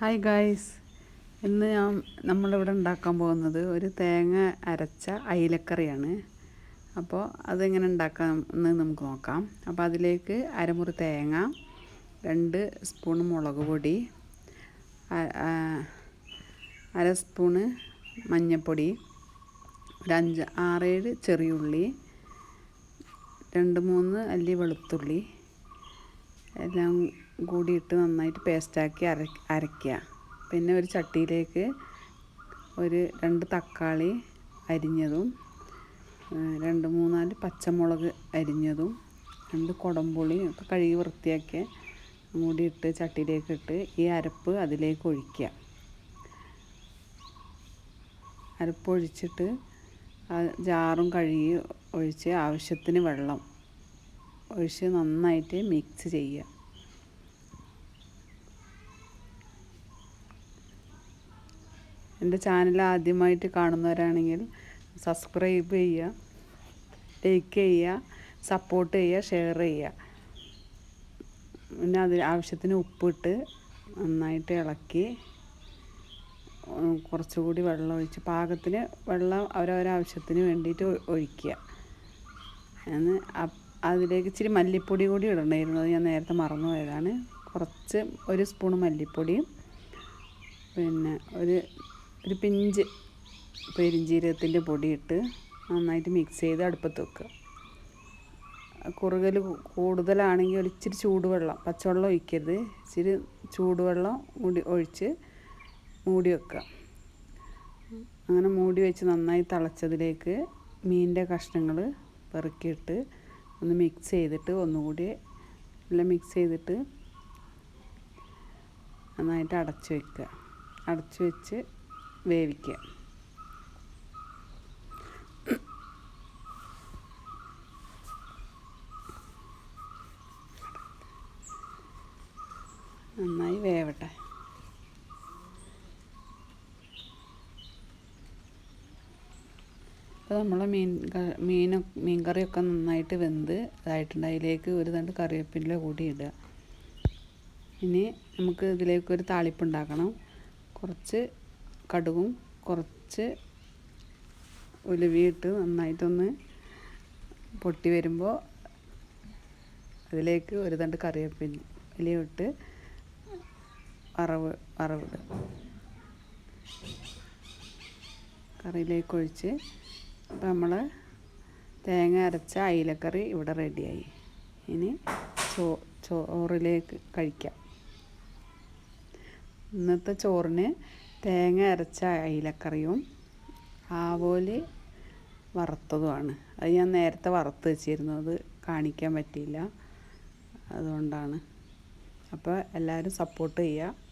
Hi guys ഇന്ന് ഞാൻ നമ്മളിവിടെ ഉണ്ടാക്കാൻ പോകുന്നത് ഒരു തേങ്ങ അരച്ച അയിലക്കറിയാണ്. അപ്പോൾ അതെങ്ങനെ ഉണ്ടാക്കാം എന്ന് നമുക്ക് നോക്കാം. അപ്പോൾ അതിലേക്ക് അരമുറി തേങ്ങ രണ്ട് സ്പൂൺ മുളക് പൊടി അര സ്പൂണ് മഞ്ഞൾപ്പൊടി ഒരു അഞ്ച് ആറേഴ് ചെറിയുള്ളി രണ്ട് മൂന്ന് അല്ലി വെളുത്തുള്ളി എല്ലാം കൂടിയിട്ട് നന്നായിട്ട് പേസ്റ്റാക്കി അര അരയ്ക്കുക. പിന്നെ ഒരു ചട്ടിയിലേക്ക് ഒരു രണ്ട് തക്കാളി അരിഞ്ഞതും രണ്ട് മൂന്നാൽ പച്ചമുളക് അരിഞ്ഞതും രണ്ട് കുടംപുളി ഒക്കെ കഴുകി വൃത്തിയാക്കി മൂടിയിട്ട് ചട്ടിയിലേക്ക് ഇട്ട് ഈ അരപ്പ് അതിലേക്ക് ഒഴിക്കുക. അരപ്പ് ഒഴിച്ചിട്ട് ജാറും കഴുകി ഒഴിച്ച് ആവശ്യത്തിന് വെള്ളം ഒഴിച്ച് നന്നായിട്ട് മിക്സ് ചെയ്യുക. എന്റെ ചാനൽ ആദ്യമായിട്ട് കാണുന്നവരാണെങ്കിൽ സബ്സ്ക്രൈബ് ചെയ്യുക ലൈക്ക് ചെയ്യുക സപ്പോർട്ട് ചെയ്യുക ഷെയർ ചെയ്യുക. പിന്നെ അതിൽ ആവശ്യത്തിന് ഉപ്പിട്ട് നന്നായിട്ട് ഇളക്കി കുറച്ചുകൂടി വെള്ളം ഒഴിച്ച് പാകത്തിന് വെള്ളം അവരവരാവശ്യത്തിന് വേണ്ടിയിട്ട് ഒഴിക്കുക. എന്ന് അതിലേക്ക് ഇച്ചിരി മല്ലിപ്പൊടി കൂടി ഇടണമായിരുന്നു. ഞാൻ നേരത്തെ മറന്നുപോയതാണ് കുറച്ച് ഒരു സ്പൂൺ മല്ലിപ്പൊടിയും പിന്നെ ഒരു ഒരു പിഞ്ച് പെരിഞ്ജീരകത്തിന്റെ പൊടിയിട്ട് നന്നായിട്ട് മിക്സ് ചെയ്ത് അടുപ്പത്ത് വെക്കുക. കുറുകൽ കൂടുതലാണെങ്കിൽ ഒരു ഇച്ചിരി ചൂടുവെള്ളം പച്ചവെള്ളം ഒഴിക്കരുത്. ഇച്ചിരി ചൂടുവെള്ളം മൂടി ഒഴിച്ച് മൂടി വെക്കുക. അങ്ങനെ മൂടി വെച്ച് നന്നായി തിളച്ചതിലേക്ക് മീനിന്റെ കഷ്ണങ്ങൾ പെറുക്കിയിട്ട് ഒന്ന് മിക്സ് ചെയ്തിട്ട് ഒന്നുകൂടി എല്ലാം മിക്സ് ചെയ്തിട്ട് നന്നായിട്ട് അടച്ച് വയ്ക്കുക അടച്ച് വെച്ച് വേവിക്കുക. നന്നായി വേവട്ടെ. അപ്പോൾ നമ്മൾ മീൻ മീൻ മീൻ കറിയൊക്കെ നന്നായിട്ട് വെന്ത് ഇതായിട്ടുണ്ട്. അതിലേക്ക് ഒരു തണ്ട് കറിവേപ്പിന്റെ കൂടി ഇടുക. ഇനി നമുക്ക് ഇതിലേക്ക് ഒരു താളിപ്പ് ഉണ്ടാക്കണം. കുറച്ച് കടുകും കുറച്ച് ഉലുവിയിട്ട് നന്നായിട്ടൊന്ന് പൊട്ടി വരുമ്പോൾ അതിലേക്ക് ഒരു തണ്ട് കറിവേപ്പിലയിട്ട് വറവ് വറവിടുക. കറിയിലേക്ക് ഒഴിച്ച് അപ്പം നമ്മൾ തേങ്ങ അരച്ച അയിലക്കറി ഇവിടെ റെഡിയായി. ഇനി ചോ ചോറിലേക്ക് കഴിക്കാം. ഇന്നത്തെ ചോറിന് തേങ്ങ അരച്ച അയിലക്കറിയും ആവോലി വറുത്തതുമാണ്. അത് ഞാൻ നേരത്തെ വറുത്ത് വെച്ചിരുന്നു. അത് കാണിക്കാൻ പറ്റിയില്ല. അതുകൊണ്ടാണ്. അപ്പോൾ എല്ലാവരും സപ്പോർട്ട് ചെയ്യുക.